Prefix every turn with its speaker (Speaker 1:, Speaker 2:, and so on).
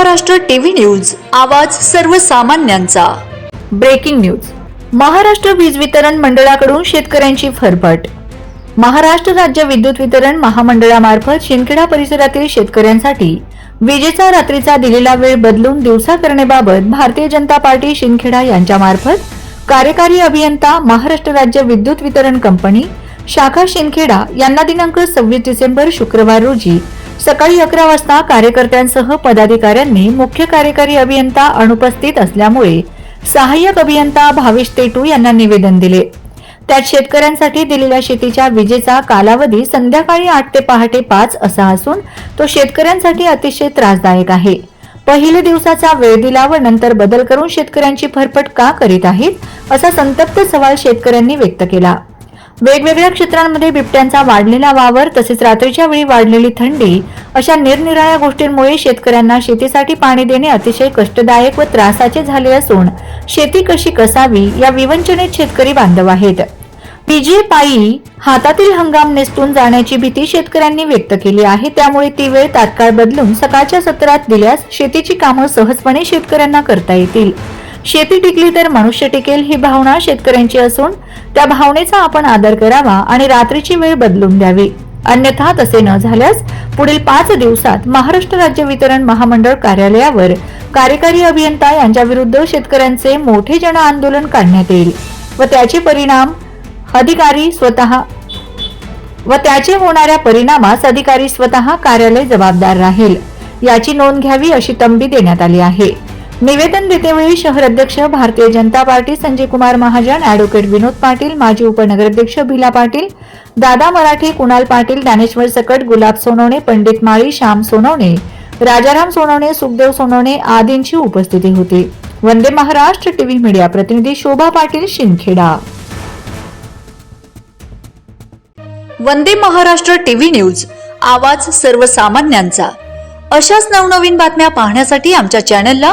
Speaker 1: Maharashtra TV news आवाज सर्वसामान्यांचा.
Speaker 2: Breaking news. Maharashtra वीज वितरण मंडळाकडून शेतकऱ्यांची फरफट. महाराष्ट्र राज्य विद्युत वितरण महामंडळामार्फत शिंदखेडा परिसरातील शेतकऱ्यांसाठी विजेचा रात्रीचा दिलेला वेळ बदलून दिवसा करण्याबाबत भारतीय जनता पार्टी शिंदखेडा यांच्यामार्फत कार्यकारी अभियंता महाराष्ट्र राज्य विद्युत वितरण कंपनी शाखा शिंदखेडा यांना दिनांक सव्वीस डिसेंबर शुक्रवार रोजी सकाळी अकरा वाजता कार्यकर्त्यांसह पदाधिकाऱ्यांनी मुख्य कार्यकारी अभियंता अनुपस्थित असल्यामुळे सहाय्यक अभियंता भावेश तेटू यांना निवेदन दिले. त्यात शेतकऱ्यांसाठी दिलेल्या शेतीच्या विजेचा कालावधी संध्याकाळी आठ ते पहाटे पाच असा असून तो शेतकऱ्यांसाठी अतिशय त्रासदायक आहे. पहिल्या दिवसाचा वेळ दिला व नंतर बदल करून शेतकऱ्यांची फरफट का करीत आहेत असा संतप्त सवाल शेतकऱ्यांनी व्यक्त केला. वेगवेगळ्या क्षेत्रांमध्ये बिबट्यांचा वाढलेला वावर तसेच रात्रीच्या वेळी वाढलेली थंडी अशा निरनिराळ्या गोष्टींमुळे शेतकऱ्यांना शेतीसाठी पाणी देणे अतिशय कष्टदायक व त्रासाचे झाले असून शेती कशी कसावी या विवंचनेत शेतकरी बांधव आहेत. विजे पायी हातातील हंगाम नेसटून जाण्याची भीती शेतकऱ्यांनी व्यक्त केली आहे. त्यामुळे ती वेळ तात्काळ बदलून सकाळच्या सत्रात दिल्यास शेतीची कामं सहजपणे शेतकऱ्यांना करता येतील. शेती टिकली तर मनुष्य टिकेल ही भावना शेतकऱ्यांची असून त्या भावनेचा आपण आदर करावा आणि रात्रीची वेळ बदलून द्यावी. अन्यथा तसे न झाल्यास पुढील पाच दिवसात महाराष्ट्र राज्य वितरण महामंडळ कार्यालयावर कार्यकारी अभियंता यांच्या विरुद्ध शेतकऱ्यांचे मोठे जन आंदोलन काढण्यात येईल व त्याचे परिणाम अधिकारी स्वतः व त्याचे होणाऱ्या परिणामास अधिकारी स्वतः कार्यालय जबाबदार राहील. याची नोंद घ्यावी अशी तंबी देण्यात आली आहे. निवेदन देतेवेळी शहर अध्यक्ष भारतीय जनता पार्टी संजय कुमार महाजन ऍडव्होकेट विनोद पाटील माजी उपनगराध्यक्ष भिला पाटील दादा मराठे कुणाल पाटील ज्ञानेश्वर सकट गुलाब सोनवणे पंडित माळी श्याम सोनवणे राजाराम सोनवणे सुखदेव सोनवणे आदींची उपस्थिती होती. वंदे महाराष्ट्र टीव्ही मीडिया प्रतिनिधी शोभा पाटील शिंदखेडा.
Speaker 1: वंदे महाराष्ट्र टीव्ही न्यूज आवाज सर्वसामान्यांचा. अशाच नवनवीन बातम्या पाहण्यासाठी आमच्या चॅनलला